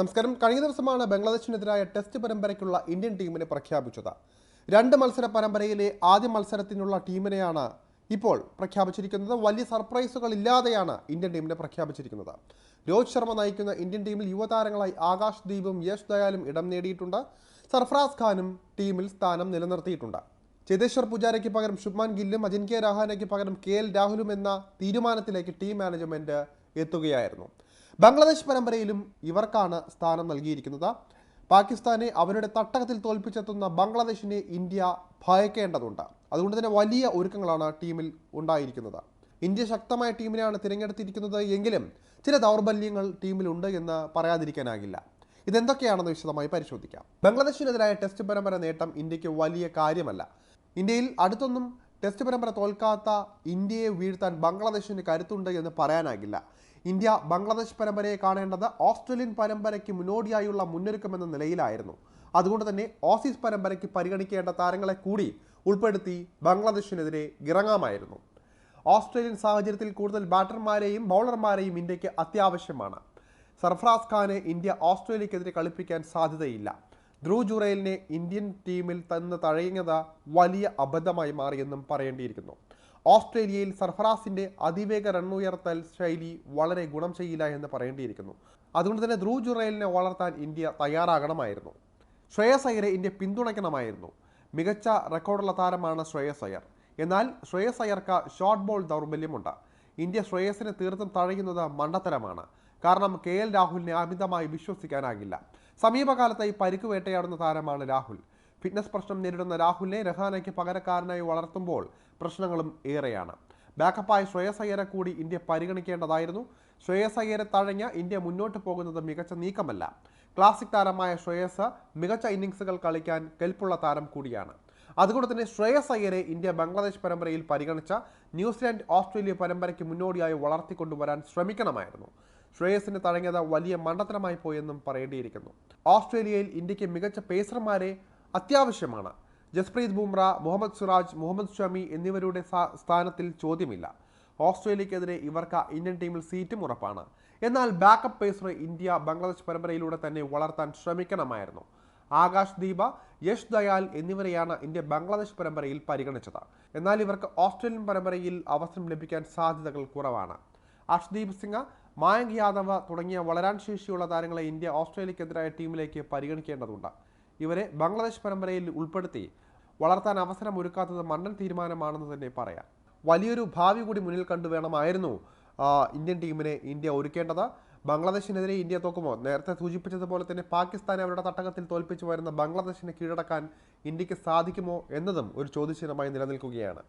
നമസ്കാരം. കഴിഞ്ഞ ദിവസമാണ് ബംഗ്ലാദേശിനെതിരായ ടെസ്റ്റ് പരമ്പരയ്ക്കുള്ള ഇന്ത്യൻ ടീമിനെ പ്രഖ്യാപിച്ചത്. രണ്ട് മത്സര പരമ്പരയിലെ ആദ്യ മത്സരത്തിനുള്ള ടീമിനെയാണ് ഇപ്പോൾ പ്രഖ്യാപിച്ചിരിക്കുന്നത്. വലിയ സർപ്രൈസുകൾ ഇല്ലാതെയാണ് ഇന്ത്യൻ ടീമിനെ പ്രഖ്യാപിച്ചിരിക്കുന്നത്. രോഹിത് ശർമ്മ നയിക്കുന്ന ഇന്ത്യൻ ടീമിൽ യുവതാരങ്ങളായി ആകാശ് ദീപും യശ് ദയാലും ഇടം നേടിയിട്ടുണ്ട്. സർഫറാസ് ഖാനും ടീമിൽ സ്ഥാനം നിലനിർത്തിയിട്ടുണ്ട്. ചേതേശ്വർ പൂജാരയ്ക്ക് പകരം ശുഭ്മാൻ ഗില്ലും അജിൻകെ രാഹാനയ്ക്ക് പകരം കെ എൽ രാഹുലും എന്ന തീരുമാനത്തിലേക്ക് ടീം മാനേജ്മെന്റ് എത്തുകയായിരുന്നു. ബംഗ്ലാദേശ് പരമ്പരയിലും ഇവർക്കാണ് സ്ഥാനം നൽകിയിരിക്കുന്നത്. പാകിസ്ഥാനെ അവരുടെ തട്ടകത്തിൽ തോൽപ്പിച്ചെത്തുന്ന ബംഗ്ലാദേശിനെ ഇന്ത്യ ഭയക്കേണ്ടതുണ്ട്. അതുകൊണ്ട് തന്നെ വലിയ ഒരുക്കങ്ങളാണ് ടീമിൽ ഉണ്ടായിരിക്കുന്നത്. ഇന്ത്യ ശക്തമായ ടീമിനെയാണ് തിരഞ്ഞെടുത്തിരിക്കുന്നത് എങ്കിലും ചില ദൗർബല്യങ്ങൾ ടീമിലുണ്ട് എന്ന് പറയാതിരിക്കാനാകില്ല. ഇതെന്തൊക്കെയാണെന്ന് വിശദമായി പരിശോധിക്കാം. ബംഗ്ലാദേശിനെതിരായ ടെസ്റ്റ് പരമ്പര നേട്ടം ഇന്ത്യയ്ക്ക് വലിയ കാര്യമല്ല. ഇന്ത്യയിൽ അടുത്തൊന്നും ടെസ്റ്റ് പരമ്പര തോൽക്കാത്ത ഇന്ത്യയെ വീഴ്ത്താൻ ബംഗ്ലാദേശിന് കരുത്തുണ്ട് എന്ന് പറയാനാകില്ല. ഇന്ത്യ ബംഗ്ലാദേശ് പരമ്പരയെ കാണേണ്ടത് ഓസ്ട്രേലിയൻ പരമ്പരയ്ക്ക് മുന്നോടിയായുള്ള മുന്നൊരുക്കമെന്ന നിലയിലായിരുന്നു. അതുകൊണ്ട് തന്നെ ഓസീസ് പരമ്പരയ്ക്ക് പരിഗണിക്കേണ്ട താരങ്ങളെ കൂടി ഉൾപ്പെടുത്തി ബംഗ്ലാദേശിനെതിരെ ഇറങ്ങാമായിരുന്നു. ഓസ്ട്രേലിയൻ സാഹചര്യത്തിൽ കൂടുതൽ ബാറ്റർമാരെയും ബൗളർമാരെയും ഇന്ത്യയ്ക്ക് അത്യാവശ്യമാണ്. സർഫ്രാസ് ഖാനെ ഇന്ത്യ ഓസ്ട്രേലിയക്കെതിരെ കളിപ്പിക്കാൻ സാധ്യതയില്ല. ധ്രുവ് ജുറേലിനെ ഇന്ത്യൻ ടീമിൽ തന്ന് തഴയുന്നത് വലിയ അബദ്ധമായി മാറിയെന്നും പറയേണ്ടിയിരിക്കുന്നു. ഓസ്ട്രേലിയയിൽ സർഫറാസിന്റെ അതിവേഗ റൺ ഉയർത്തൽ ശൈലി വളരെ ഗുണം ചെയ്യില്ല എന്ന് പറയേണ്ടിയിരിക്കുന്നു. അതുകൊണ്ട് തന്നെ ധ്രുവ് ജുറേലിനെ വളർത്താൻ ഇന്ത്യ തയ്യാറാകണമായിരുന്നു. ശ്രേയസ് അയ്യരെ ഇന്ത്യ പിന്തുണയ്ക്കണമായിരുന്നു. മികച്ച റെക്കോർഡുള്ള താരമാണ് ശ്രേയസ് അയ്യർ. എന്നാൽ ശ്രേയസ് അയ്യർക്ക് ഷോർട്ട് ബോൾ ദൗർബല്യമുണ്ട്. ഇന്ത്യ ശ്രേയസിനെ തീർത്തും തഴയുന്നത് മണ്ടത്തരമാണ്. കാരണം കെ എൽ രാഹുലിനെ അമിതമായി വിശ്വസിക്കാനാകില്ല. സമീപകാലത്തായി പരിക്ക് വേട്ടയാടുന്ന താരമാണ് രാഹുൽ. ഫിറ്റ്നസ് പ്രശ്നം നേരിടുന്ന രാഹുലിനെ രഹാനയ്ക്ക് പകരക്കാരനായി വളർത്തുമ്പോൾ പ്രശ്നങ്ങളും ഏറെയാണ്. ബാക്കപ്പായി ശ്രേയസ് കൂടി ഇന്ത്യ പരിഗണിക്കേണ്ടതായിരുന്നു. ശ്രേയസ് തഴഞ്ഞ ഇന്ത്യ മുന്നോട്ട് പോകുന്നത് മികച്ച നീക്കമല്ല. ക്ലാസിക് താരമായ ശ്രേയസ് മികച്ച ഇന്നിങ്സുകൾ കളിക്കാൻ കെൽപ്പുള്ള താരം കൂടിയാണ്. അതുകൊണ്ട് തന്നെ ശ്രേയസ് അയ്യരെ ഇന്ത്യ ബംഗ്ലാദേശ് പരമ്പരയിൽ പരിഗണിച്ച ന്യൂസിലാൻഡ് ഓസ്ട്രേലിയ പരമ്പരയ്ക്ക് മുന്നോടിയായി വളർത്തിക്കൊണ്ടുവരാൻ ശ്രമിക്കണമായിരുന്നു. ശ്രേയസിന് തഴങ്ങിയത് വലിയ മണ്ടത്തരമായി പോയെന്നും പറയേണ്ടിയിരിക്കുന്നു. ഓസ്ട്രേലിയയിൽ ഇന്ത്യയ്ക്ക് മികച്ച പേസർമാരെ അത്യാവശ്യമാണ്. ജസ്പ്രീത് ബുംറ മുഹമ്മദ് സിറാജ് മുഹമ്മദ് ഷമി എന്നിവരുടെ സ്ഥാനത്തിൽ ചോദ്യമില്ല. ഓസ്ട്രേലിയക്കെതിരെ ഇവർക്ക് ഇന്ത്യൻ ടീമിൽ സീറ്റും ഉറപ്പാണ്. എന്നാൽ ബാക്കപ്പ് പേസറെ ഇന്ത്യ ബംഗ്ലാദേശ് പരമ്പരയിലൂടെ തന്നെ വളർത്താൻ ശ്രമിക്കണമായിരുന്നു. ആകാശ് ദീപ യശ് ദയാൽ എന്നിവരെയാണ് ഇന്ത്യ ബംഗ്ലാദേശ് പരമ്പരയിൽ പരിഗണിച്ചത്. എന്നാൽ ഇവർക്ക് ഓസ്ട്രേലിയൻ പരമ്പരയിൽ അവസരം ലഭിക്കാൻ സാധ്യതകൾ കുറവാണ്. അർഷ്ദീപ് സിംഗ് മായങ്ക് യാദവ് തുടങ്ങിയ വളരാൻ ശേഷിയുള്ള താരങ്ങളെ ഇന്ത്യ ഓസ്ട്രേലിയക്കെതിരായ ടീമിലേക്ക് പരിഗണിക്കേണ്ടതുണ്ട്. ഇവരെ ബംഗ്ലാദേശ് പരമ്പരയിൽ ഉൾപ്പെടുത്തി വളർത്താൻ അവസരം ഒരുക്കാത്തത് മണ്ണൻ തീരുമാനമാണെന്ന് തന്നെ പറയാം. വലിയൊരു ഭാവി കൂടി മുന്നിൽ കണ്ടു വേണമായിരുന്നു ഇന്ത്യൻ ടീമിനെ ഇന്ത്യ ഒരുക്കേണ്ടത്. ബംഗ്ലാദേശിനെതിരെ ഇന്ത്യ തോക്കുമോ? നേരത്തെ സൂചിപ്പിച്ചതുപോലെ തന്നെ പാകിസ്ഥാനെ അവരുടെ തട്ടകത്തിൽ തോൽപ്പിച്ചു വരുന്ന ബംഗ്ലാദേശിനെ കീഴടക്കാൻ ഇന്ത്യയ്ക്ക് സാധിക്കുമോ എന്നതും ഒരു ചോദ്യചിഹ്നമായി നിലനിൽക്കുകയാണ്.